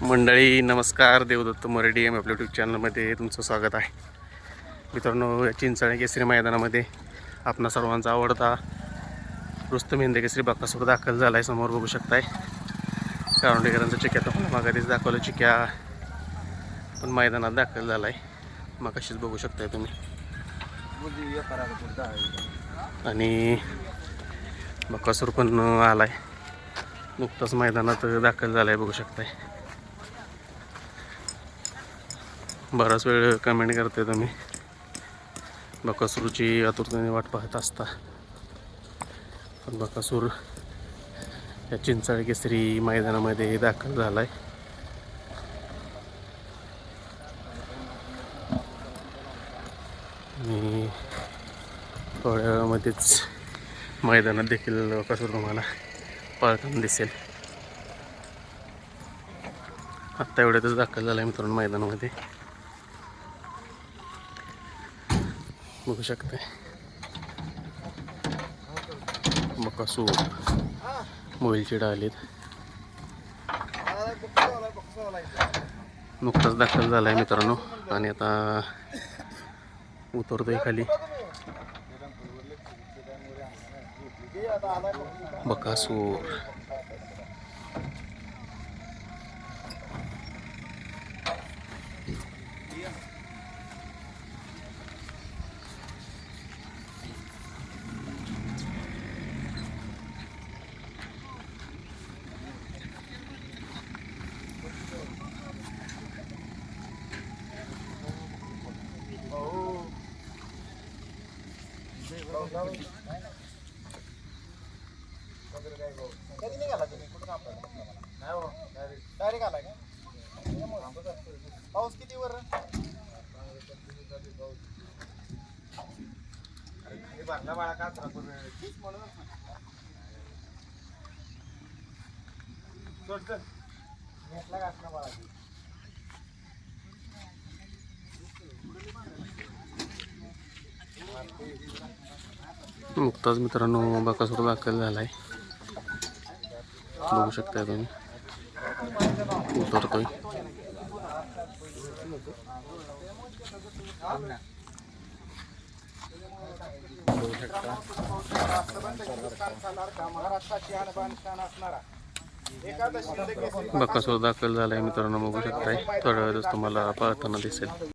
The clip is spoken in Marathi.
मंडळी नमस्कार. देवदत्त मराठी एम आपल्या यूट्यूब चॅनलमध्ये तुमचं स्वागत आहे. मित्रांनो या चिंचाळे केसरी मैदानामध्ये आपणा सर्वांचा आवडता रुस्तम हिंदे केसरी बाकासूर दाखल झाला आहे समोर बघू शकताय. कारुंडेकरांचा चिक्या तर मागाधीच दाखवलं. चिक्या पण मैदानात दाखल झाला आहे मागाशीच बघू शकताय तुम्ही. आणि बकासूर पण आला आहे नुकताच मैदानात दाखल झाला आहे बघू शकताय. बराच वेळ कमेंट करते तुम्ही. बकासूरची आतुरतेने वाट पाहत असता. पण बकासूर या चिंचाळ केसरी मैदानामध्ये दाखल झाला आहे आणि थोड्या वेळामध्येच मैदानात देखील बकासूर तुम्हाला पळताना दिसेल. आत्ता एवढ्यातच दाखल झाला आहे मित्रांनो मैदानामध्ये. बघू शकते. बकासूर मोबाईलची डालीत नुकताच दाखल झाला आहे मित्रांनो. आणि आता उतरतोय खाली. बकासूर कधी निघाला तुम्ही कुठं काम नाही हो डायरेक्ट आलाय का पाऊस किती वर भरला बाळा काचरा तीच म्हणूनच ना. घेतला चल. घातला बाळा नुकताच मित्रांनो बकासूर दाखल झाला आहे बघू शकताय तुम्ही. उतरतोय. बकासूर दाखल झाला आहे मित्रांनो बघू शकताय. थोड्या वेळेस तुम्हाला पाहताना दिसेल.